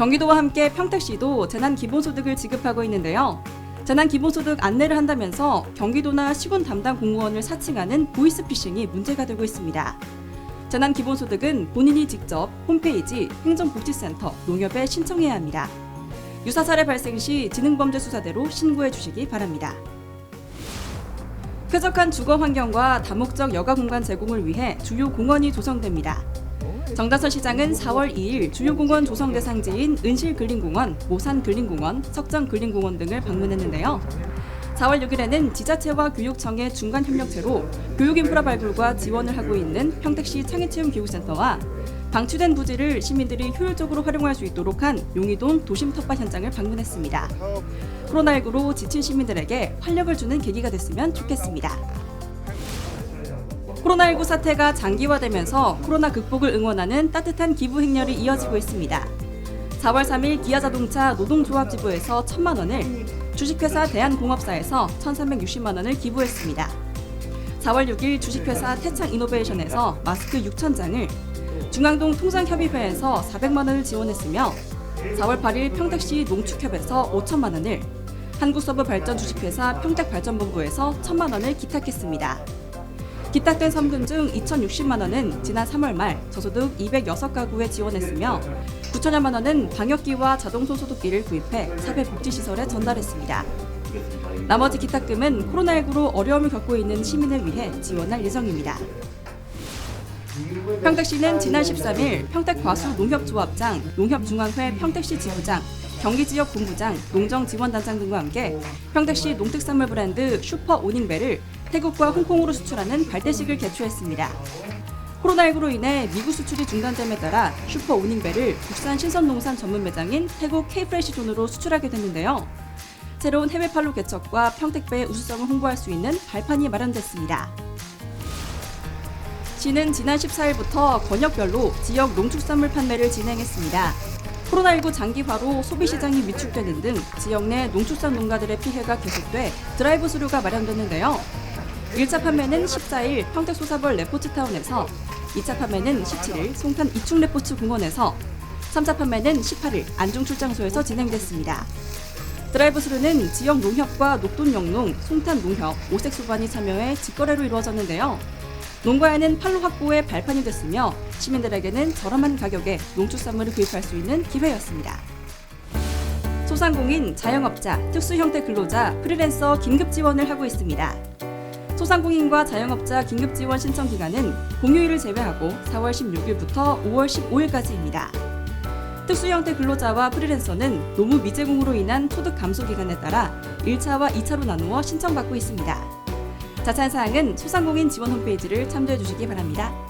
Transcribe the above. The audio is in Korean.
경기도와 함께 평택시도 재난 기본소득을 지급하고 있는데요. 재난 기본소득 안내를 한다면서 경기도나 시군 담당 공무원을 사칭하는 보이스피싱이 문제가 되고 있습니다. 재난 기본소득은 본인이 직접 홈페이지 행정복지센터 농협에 신청해야 합니다. 유사 사례 발생 시 지능범죄수사대로 신고해 주시기 바랍니다. 쾌적한 주거 환경과 다목적 여가 공간 제공을 위해 주요 공원이 조성됩니다. 정다선 시장은 4월 2일 주요 공원 조성 대상지인 은실 근린공원, 모산 근린공원, 석정 근린공원 등을 방문했는데요. 4월 6일에는 지자체와 교육청의 중간 협력체로 교육 인프라 발굴과 지원을 하고 있는 평택시 창의체험교육센터와 방치된 부지를 시민들이 효율적으로 활용할 수 있도록 한 용의동 도심 텃밭 현장을 방문했습니다. 코로나19로 지친 시민들에게 활력을 주는 계기가 됐으면 좋겠습니다. 코로나19 사태가 장기화되면서 코로나 극복을 응원하는 따뜻한 기부 행렬이 이어지고 있습니다. 4월 3일 기아자동차 노동조합지부에서 1천만 원을, 주식회사 대한공업사에서 1,360만 원을 기부했습니다. 4월 6일 주식회사 태창이노베이션에서 마스크 6천 장을, 중앙동 통상협의회에서 400만 원을 지원했으며 4월 8일 평택시 농축협에서 5천만 원을, 한국서브 발전 주식회사 평택발전본부에서 1천만 원을 기탁했습니다. 기탁된 섬금 중 2,060만 원은 지난 3월 말 저소득 206가구에 지원했으며 9천여만 원은 방역기와 자동손 소독기를 구입해 사회복지시설에 전달했습니다. 나머지 기탁금은 코로나19로 어려움을 겪고 있는 시민을 위해 지원할 예정입니다. 평택시는 지난 13일 평택과수 농협조합장, 농협중앙회 평택시 지부장, 경기 지역 본부장, 농정 지원단장 등과 함께 평택시 농특산물 브랜드 슈퍼 오닝벨을 태국과 홍콩으로 수출하는 발대식을 개최했습니다. 코로나19로 인해 미국 수출이 중단됨에 따라 슈퍼 오닝벨을 국산 신선 농산 전문 매장인 태국 K프레시 존으로 수출하게 됐는데요. 새로운 해외판로 개척과 평택배의 우수성을 홍보할 수 있는 발판이 마련됐습니다. 시는 지난 14일부터 권역별로 지역 농축산물 판매를 진행했습니다. 코로나19 장기화로 소비시장이 위축되는 등 지역 내 농축산 농가들의 피해가 계속돼 드라이브 스루가 마련됐는데요. 1차 판매는 14일 평택 소사벌 레포츠타운에서 2차 판매는 17일 송탄 이충 레포츠 공원에서 3차 판매는 18일 안중 출장소에서 진행됐습니다. 드라이브 스루는 지역 농협과 녹돈 영농, 송탄 농협, 오색 소반이 참여해 직거래로 이루어졌는데요. 농가에는 판로 확보에 발판이 됐으며 시민들에게는 저렴한 가격에 농축산물을 구입할 수 있는 기회였습니다. 소상공인, 자영업자, 특수 형태 근로자, 프리랜서 긴급 지원을 하고 있습니다. 소상공인과 자영업자 긴급 지원 신청 기간은 공휴일을 제외하고 4월 16일부터 5월 15일까지입니다. 특수 형태 근로자와 프리랜서는 노무 미제공으로 인한 소득 감소 기간에 따라 1차와 2차로 나누어 신청받고 있습니다. 자세한 사항은 소상공인 지원 홈페이지를 참조해 주시기 바랍니다.